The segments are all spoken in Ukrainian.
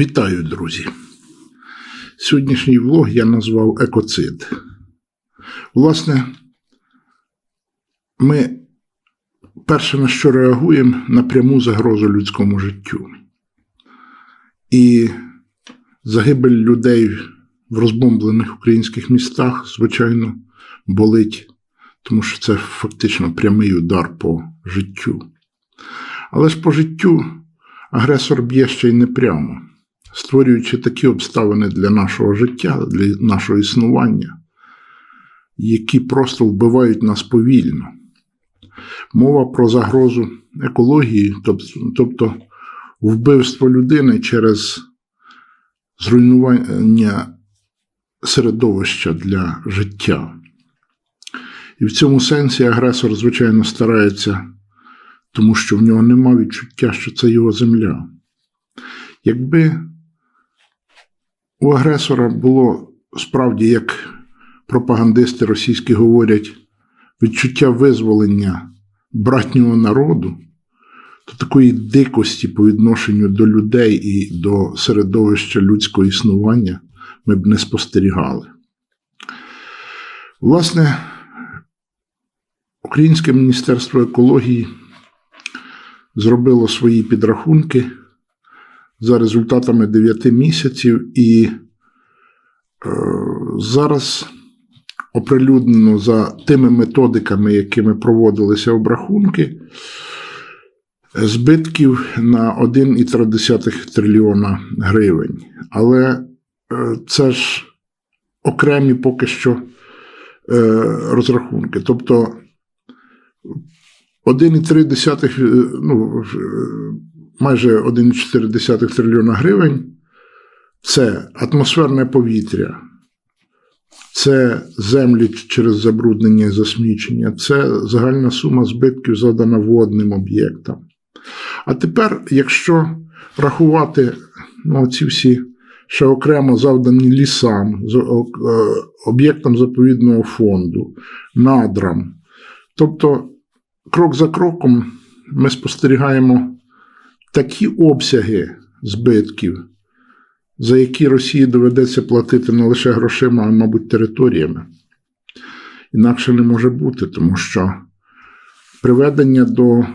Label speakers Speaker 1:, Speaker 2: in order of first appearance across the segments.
Speaker 1: Вітаю, друзі! Сьогоднішній влог я назвав екоцид. Власне, ми перше на що реагуємо на пряму загрозу людському життю. І загибель людей в розбомблених українських містах, звичайно, болить, тому що це фактично прямий удар по життю. Але ж по життю агресор б'є ще й непрямо, створюючи такі обставини для нашого життя, для нашого існування, які просто вбивають нас повільно. Мова про загрозу екології, тобто вбивство людини через зруйнування середовища для життя. І в цьому сенсі агресор, звичайно, старається тому що в нього нема відчуття, що це його земля. Якби у агресора було справді, як пропагандисти російські говорять, відчуття визволення братнього народу, то такої дикості по відношенню до людей і до середовища людського існування ми б не спостерігали. Власне, Українське Міністерство екології зробило свої підрахунки за результатами 9 місяців, і е, зараз оприлюднено за тими методиками, якими проводилися обрахунки, збитків на 1,3 трильйона гривень. Але е, це ж окремі поки що е, розрахунки. Тобто 1,3, е, ну, майже 1,4 трильйона гривень. Це атмосферне повітря, це землі через забруднення і засмічення, це загальна сума збитків задана водним об'єктам. А тепер, якщо рахувати ну, ці всі ще окремо завдані лісам, е, об'єктам заповідного фонду, надрам, тобто крок за кроком ми спостерігаємо такі обсяги збитків, за які Росії доведеться платити не лише грошима, а мабуть, територіями. Інакше не може бути, тому що приведення до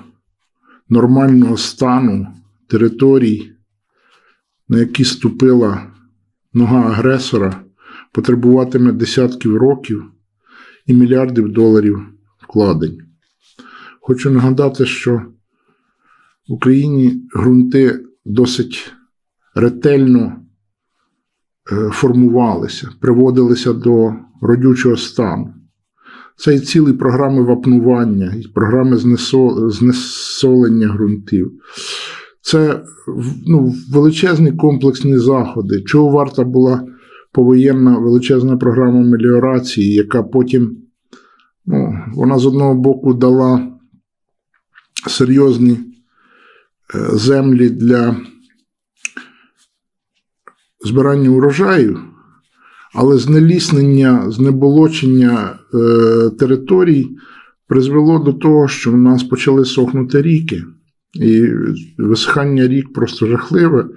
Speaker 1: нормального стану територій, на які ступила нога агресора, потребуватиме десятків років і мільярдів доларів вкладень. Хочу нагадати, що в Україні ґрунти досить ретельно е, формувалися, приводилися до родючого стану. Це і цілі програми вапнування, і програми знесолення ґрунтів. Це ну, величезні комплексні заходи. Чого варта була повоєнна величезна програма меліорації, яка потім ну, вона з одного боку дала серйозні землі для збирання урожаю, але знеліснення, знеболочення е, територій призвело до того, що в нас почали сохнути ріки. І висихання рік просто жахливе. Е,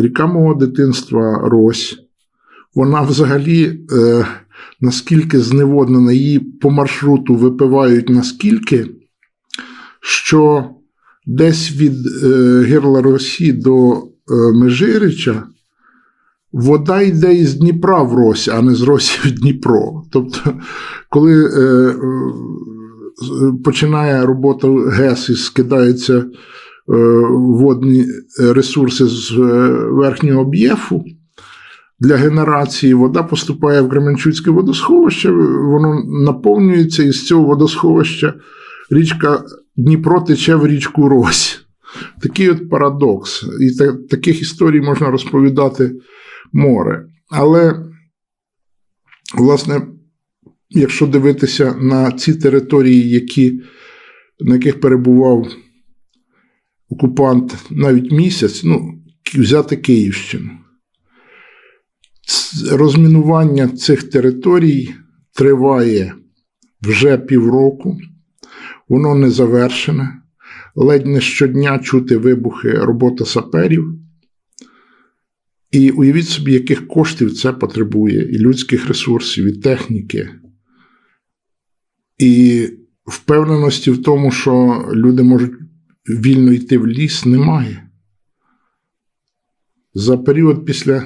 Speaker 1: ріка мого дитинства Рось. Вона взагалі, наскільки зневоднена, її по маршруту випивають наскільки, що десь від е, гирла Росі до е, Межирича вода йде із Дніпра в Рось, а не з Росі в Дніпро. Тобто, коли е, починає робота ГЕС і скидаються водні ресурси з верхнього об'єфу, для генерації вода поступає в Кременчуцьке водосховище, воно наповнюється із цього водосховища річка Дніпро тече в річку Рось. Такий от парадокс. І та, таких історій можна розповідати море. Але, власне, якщо дивитися на ці території, які, на яких перебував окупант навіть місяць, ну, взяти Київщину, розмінування цих територій триває вже півроку воно не завершене. Ледь не щодня чути вибухи роботи саперів. І уявіть собі, яких коштів це потребує, і людських ресурсів, і техніки. І впевненості в тому, що люди можуть вільно йти в ліс, немає. За період після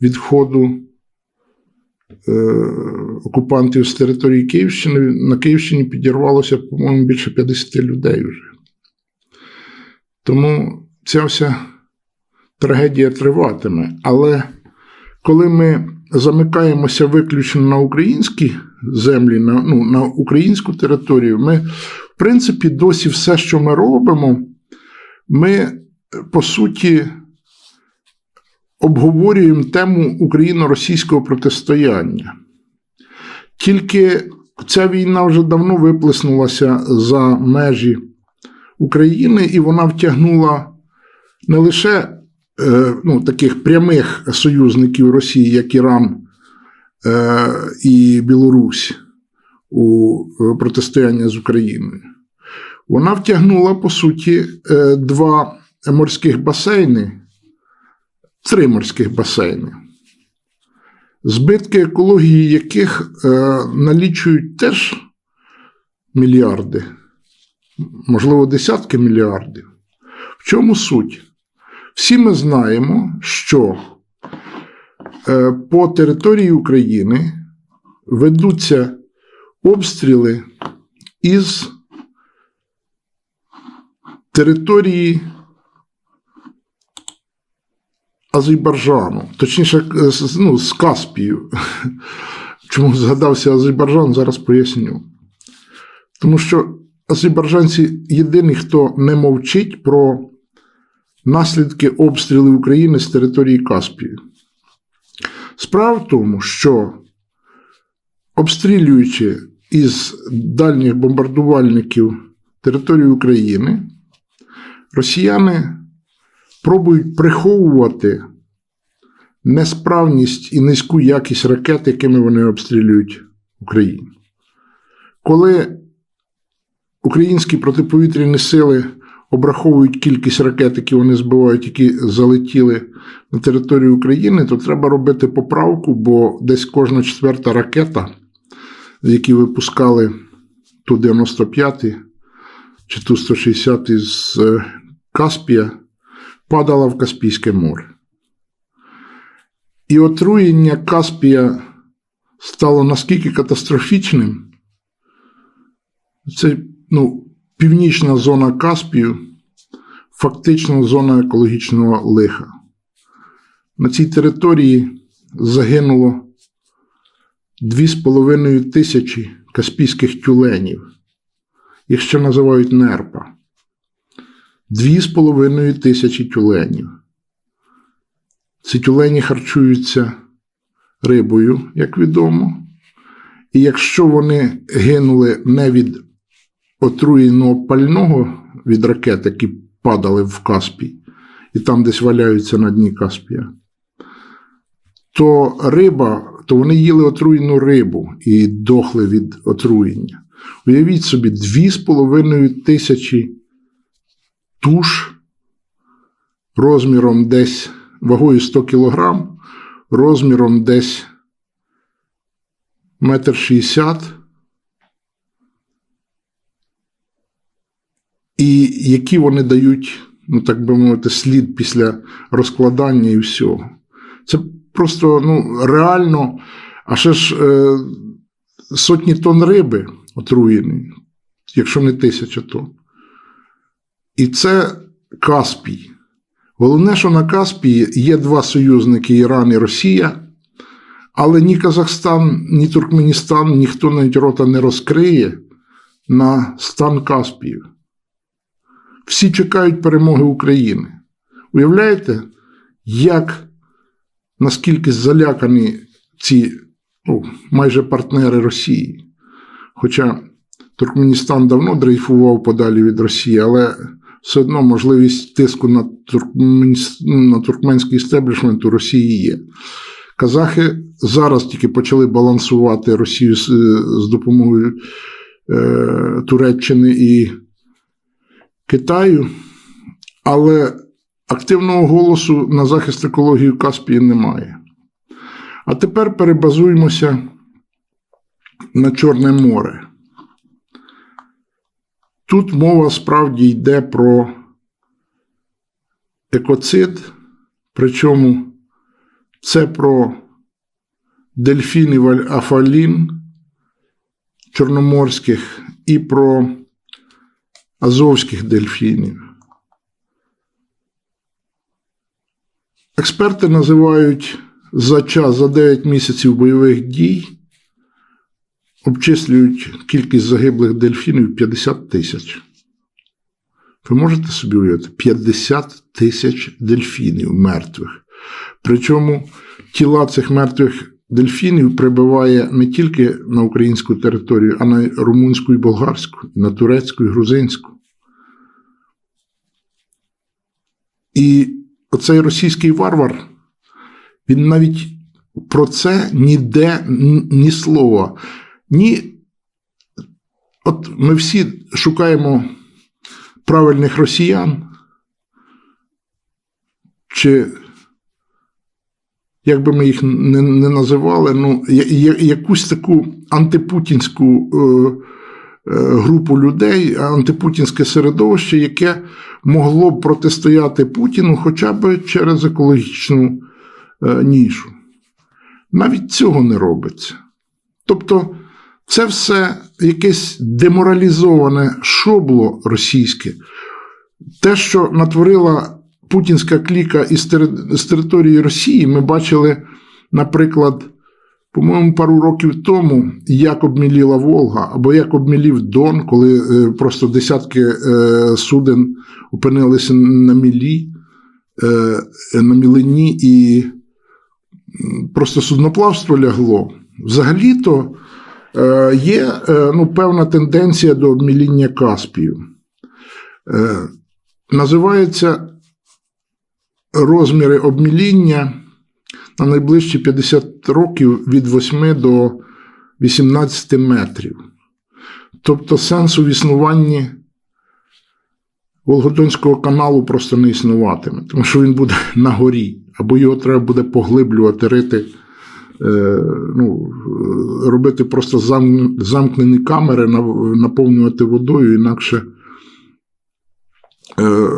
Speaker 1: відходу е, окупантів з території Київщини на Київщині підірвалося, по-моєму, більше 50 людей вже. Тому ця вся трагедія триватиме. Але коли ми замикаємося виключно на українські землі, на, ну, на українську територію, ми, в принципі, досі все, що ми робимо, ми, по суті, обговорюємо тему україно-російського протистояння. Тільки ця війна вже давно виплеснулася за межі України, і вона втягнула не лише е, ну, таких прямих союзників Росії, як Іран е, і Білорусь у е, протистояння з Україною. Вона втягнула, по суті, два морських басейни, три морських басейни, збитки екології яких е, налічують теж мільярди, можливо, десятки мільярдів. В чому суть? Всі ми знаємо, що е, по території України ведуться обстріли із території Азербайджану, точніше, е, ну, з Каспію. Чому згадався Азербайджан, зараз поясню. Тому що азербайджанці єдині, хто не мовчить про наслідки обстрілів України з території Каспію. Справа в тому, що обстрілюючи із дальніх бомбардувальників територію України, росіяни пробують приховувати несправність і низьку якість ракет, якими вони обстрілюють Україну. Коли українські протиповітряні сили обраховують кількість ракет, які вони збивають, які залетіли на територію України, то треба робити поправку, бо десь кожна четверта ракета, які випускали ту 95 чи ту 160 з е, Каспія, падала в Каспійське море. І отруєння Каспія стало наскільки катастрофічним, це ну, північна зона Каспію, фактично зона екологічного лиха. На цій території загинуло 2,5 тисячі каспійських тюленів, їх ще називають нерпа. 2,5 тисячі тюленів. Ці тюлені харчуються рибою, як відомо. І якщо вони гинули не від отруєного пального від ракет, які падали в Каспій, і там десь валяються на дні Каспія, то риба, то вони їли отруєну рибу і дохли від отруєння. Уявіть собі, 2,5 тисячі туш розміром десь вагою 100 кг, розміром десь метр шістдесят. І які вони дають, ну так би мовити, слід після розкладання і всього. Це просто ну, реально, а ще ж е, сотні тонн риби отруєні, якщо не тисяча тонн. І це Каспій. Головне, що на Каспії є два союзники Іран і Росія, але ні Казахстан, ні Туркменістан, ніхто навіть рота не розкриє на стан Каспію. Всі чекають перемоги України. Уявляєте, як наскільки залякані ці ну, майже партнери Росії? Хоча Туркменістан давно дрейфував подалі від Росії, але все одно можливість тиску на, на туркменський істеблішмент у Росії є. Казахи зараз тільки почали балансувати Росію з, з допомогою е, Туреччини і Китаю, але активного голосу на захист екології Каспії немає. А тепер перебазуємося на Чорне море. Тут мова справді йде про екоцид, причому це про дельфінів афалін чорноморських і про азовських дельфінів. Експерти називають за час за 9 місяців бойових дій, обчислюють кількість загиблих дельфінів 50 тисяч. Ви можете собі уявити 50 тисяч дельфінів мертвих. Причому тіла цих мертвих дельфінів прибиває не тільки на українську територію, а на румунську і болгарську, на турецьку і грузинську. І оцей російський варвар, він навіть про це ніде ні слова. Ні. От ми всі шукаємо правильних росіян, чи як би ми їх не не називали, ну, якусь таку антипутінську е, е, групу людей, антипутінське середовище, яке могло б протистояти Путіну хоча б через екологічну е, нішу. Навіть цього не робиться. Тобто, це все якесь деморалізоване шобло російське. Те, що натворила путінська кліка із, з території Росії, ми бачили, наприклад, по-моєму, пару років тому, як обміліла Волга, або як обмілів Дон, коли е, просто десятки е, суден опинилися на мілі, е, на мілині, і просто судноплавство лягло. Взагалі-то є ну, певна тенденція до обміління Каспію. Називається розміри обміління на найближчі 50 років від 8 до 18 метрів. Тобто сенсу в існуванні Волгодонського каналу просто не існуватиме, тому що він буде на горі, або його треба буде поглиблювати, рити, е, ну, робити просто замкнені камери, наповнювати водою, інакше. Е,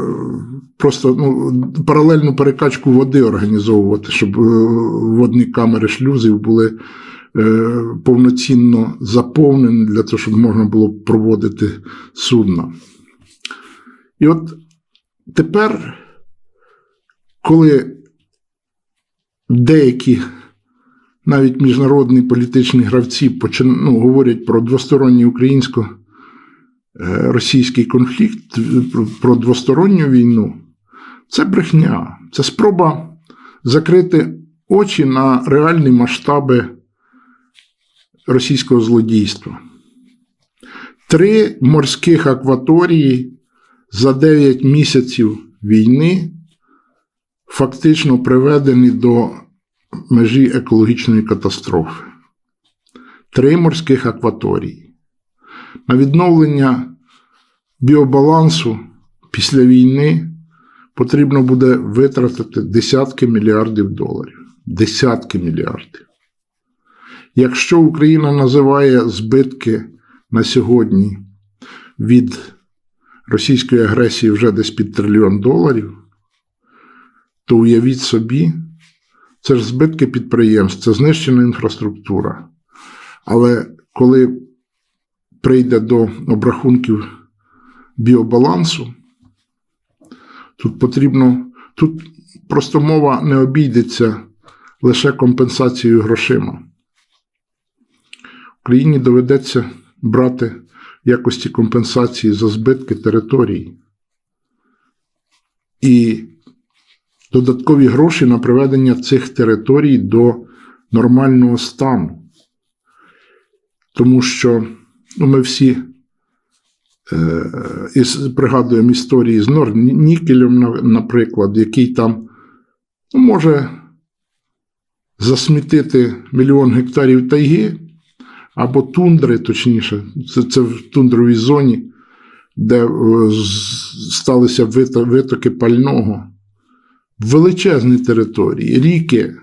Speaker 1: просто ну, паралельну перекачку води організовувати, щоб е, водні камери шлюзів були е, повноцінно заповнені для того, щоб можна було проводити судна. І от тепер, коли деякі навіть міжнародні політичні гравці почин, ну, говорять про двостороннє українсько Е, конфлікт про двосторонню війну це брехня, це спроба закрити очі на реальні масштаби російського злодійства. Три морських акваторії за 9 місяців війни фактично приведені до межі екологічної катастрофи. Три морських акваторії. На відновлення біобалансу після війни потрібно буде витратити десятки мільярдів доларів. Десятки мільярдів. Якщо Україна називає збитки на сьогодні від російської агресії вже десь під трильйон доларів, то уявіть собі, це ж збитки підприємств, це знищена інфраструктура. Але коли прийде до обрахунків біобалансу, тут потрібно, тут просто мова не обійдеться лише компенсацією грошима. Україні доведеться брати якості компенсації за збитки території і додаткові гроші на приведення цих територій до нормального стану. Тому що Ну, Ми всі е, із, пригадуємо історії з Норнікелем, наприклад, який там ну, може засмітити мільйон гектарів тайги або тундри, точніше, це, це в тундровій зоні, де е, сталися витоки пального величезні території, ріки.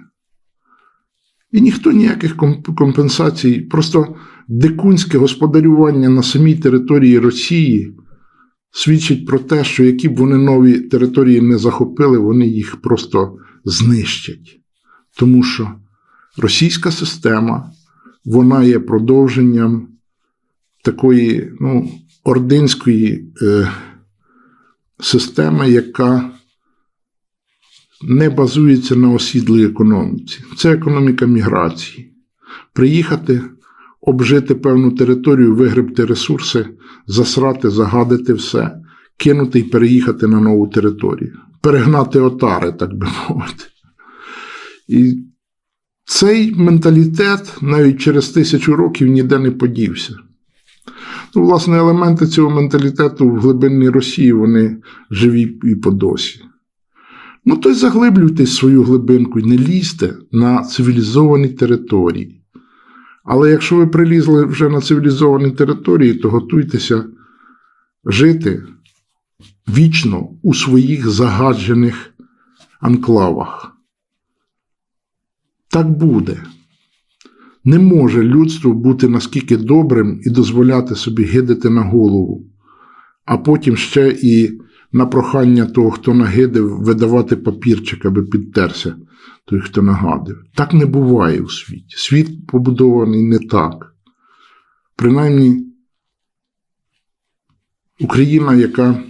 Speaker 1: І ніхто ніяких компенсацій, просто дикунське господарювання на самій території Росії свідчить про те, що які б вони нові території не захопили, вони їх просто знищать. Тому що російська система вона є продовженням такої ну, ординської е, системи, яка не базується на осідлій економіці. Це економіка міграції. Приїхати, обжити певну територію, вигребти ресурси, засрати, загадити все, кинути і переїхати на нову територію, перегнати отари, так би мовити. І цей менталітет навіть через тисячу років ніде не подівся. Ну, власне, елементи цього менталітету в глибинній Росії вони живі і по досі. Ну, то й заглиблюйте свою глибинку і не лізьте на цивілізовані території. Але якщо ви прилізли вже на цивілізовані території, то готуйтеся жити вічно у своїх загаджених анклавах. Так буде. Не може людство бути наскільки добрим і дозволяти собі гидати на голову, а потім ще і на прохання того, хто нагидив, видавати папірчик, аби підтерся той, хто нагадив. Так не буває у світі. Світ побудований не так. Принаймні, Україна, яка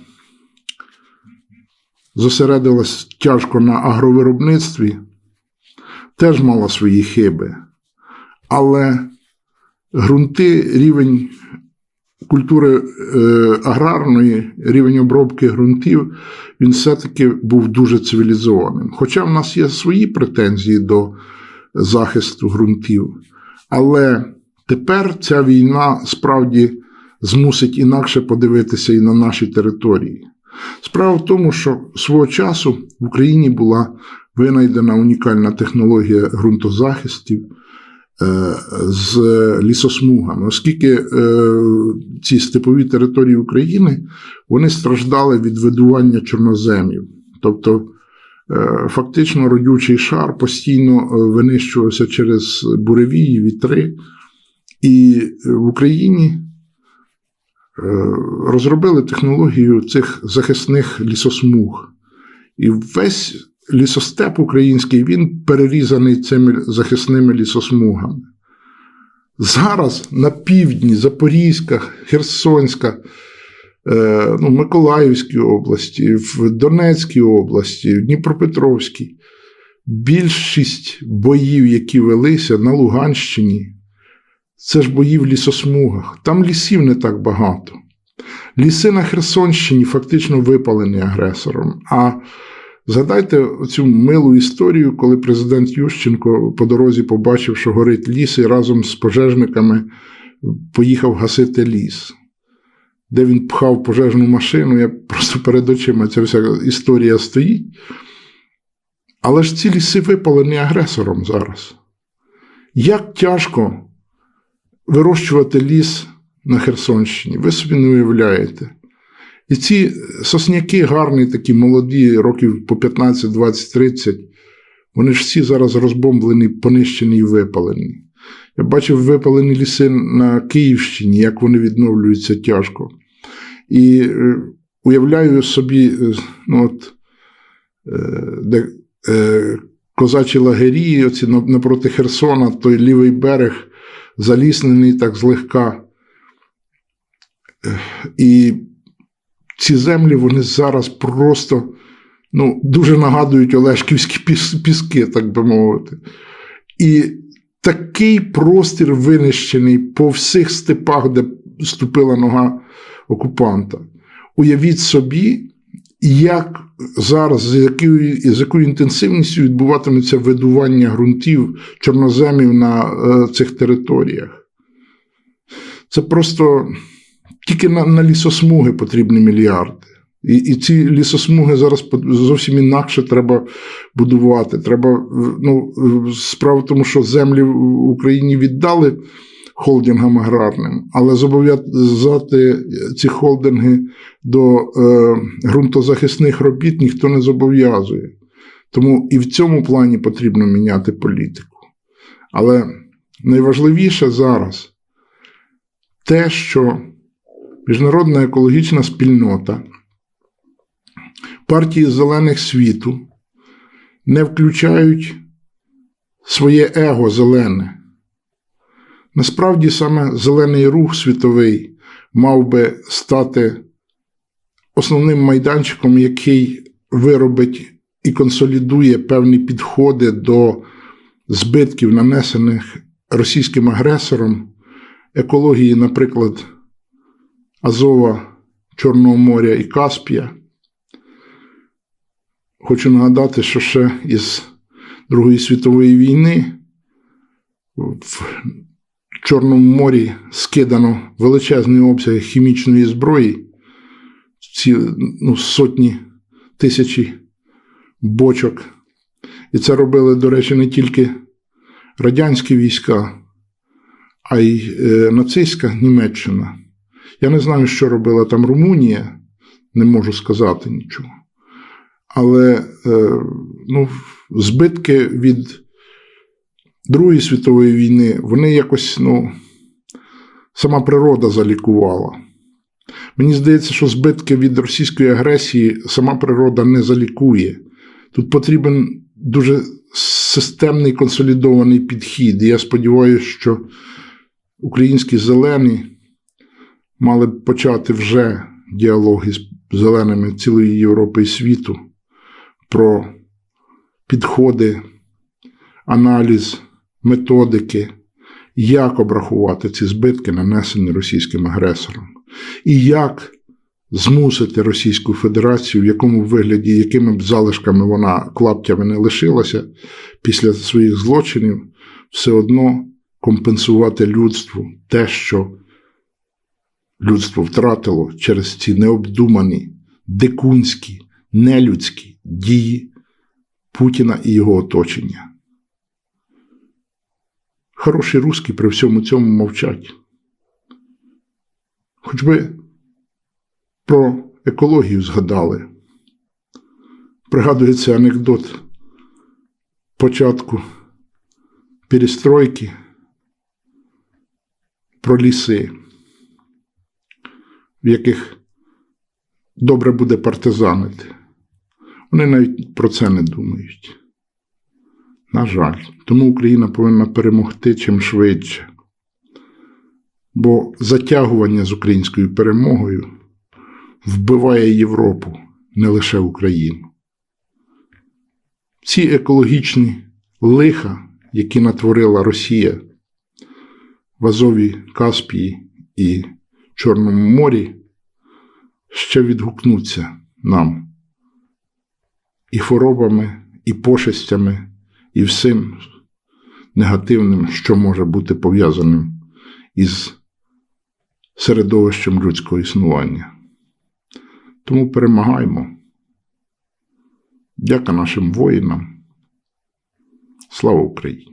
Speaker 1: зосередилась тяжко на агровиробництві, теж мала свої хиби. Але ґрунти, рівень культури е, аграрної, рівень обробки ґрунтів, він все-таки був дуже цивілізованим. Хоча в нас є свої претензії до захисту ґрунтів. Але тепер ця війна справді змусить інакше подивитися і на наші території. Справа в тому, що свого часу в Україні була винайдена унікальна технологія ґрунтозахистів з лісосмугами, оскільки е, ці степові території України вони страждали від видування чорноземів. Тобто, е, фактично, родючий шар постійно е, винищувався через буревії, вітри. І в Україні е, розробили технологію цих захисних лісосмуг. І весь лісостеп український він перерізаний цими захисними лісосмугами. Зараз на півдні Запорізька, Херсонська, е, ну, Миколаївській області, в Донецькій області, в Дніпропетровській. Більшість боїв, які велися на Луганщині, це ж бої в лісосмугах. Там лісів не так багато. Ліси на Херсонщині фактично випалені агресором. А згадайте цю милу історію, коли президент Ющенко по дорозі побачив, що горить ліс, і разом з пожежниками поїхав гасити ліс. Де він пхав пожежну машину, я просто перед очима ця вся історія стоїть. Але ж ці ліси випалені агресором зараз. Як тяжко вирощувати ліс на Херсонщині, ви собі не уявляєте. І ці сосняки гарні, такі молоді, років по 15, 20, 30, вони ж всі зараз розбомблені, понищені і випалені. Я бачив випалені ліси на Київщині, як вони відновлюються тяжко. І е, уявляю собі, е, ну от, е, де козачі лагері, оці напроти Херсона, той лівий берег, заліснений так злегка. І ці землі вони зараз просто ну, дуже нагадують Олешківські піски, так би мовити. І такий простір винищений по всіх степах, де ступила нога окупанта. Уявіть собі, як зараз, з якою, з якою інтенсивністю відбуватиметься видування ґрунтів чорноземів на е, цих територіях. Це просто тільки на, на лісосмуги потрібні мільярди. І, і ці лісосмуги зараз зовсім інакше треба будувати. Треба, ну, Справа в тому, що землі в Україні віддали холдингам аграрним, але зобов'язати ці холдинги до е, ґрунтозахисних робіт ніхто не зобов'язує. Тому і в цьому плані потрібно міняти політику. Але найважливіше зараз те, що міжнародна екологічна спільнота, партії зелених світу не включають своє его зелене. Насправді саме зелений рух світовий мав би стати основним майданчиком, який виробить і консолідує певні підходи до збитків, нанесених російським агресором, екології, наприклад, Азова, Чорного моря і Каспія. Хочу нагадати, що ще із Другої світової війни в Чорному морі скидано величезні обсяги хімічної зброї, ці ну, сотні тисячі бочок. І це робили, до речі, не тільки радянські війська, а й е, нацистська Німеччина. Я не знаю, що робила там Румунія, не можу сказати нічого. Але е, ну, збитки від Другої світової війни, вони якось, ну, сама природа залікувала. Мені здається, що збитки від російської агресії сама природа не залікує. Тут потрібен дуже системний консолідований підхід. І я сподіваюся, що українські зелені мали б почати вже діалоги з зеленими цілої Європи і світу про підходи, аналіз, методики, як обрахувати ці збитки, нанесені російським агресором, і як змусити Російську Федерацію, в якому вигляді, якими б залишками вона клаптями не лишилася після своїх злочинів, все одно компенсувати людству те, що людство втратило через ці необдумані, дикунські, нелюдські дії Путіна і його оточення. Хороші русські при всьому цьому мовчать. Хоч би про екологію згадали. Пригадується анекдот початку перестройки про ліси, в яких добре буде партизанити. Вони навіть про це не думають. На жаль, тому Україна повинна перемогти чим швидше. Бо затягування з українською перемогою вбиває Європу, не лише Україну. Ці екологічні лиха, які натворила Росія в Азові, Каспії і Чорному морі, ще відгукнуться нам і хворобами, і пошестями, і всім негативним, що може бути пов'язаним із середовищем людського існування. Тому перемагаємо. Дяка нашим воїнам. Слава Україні!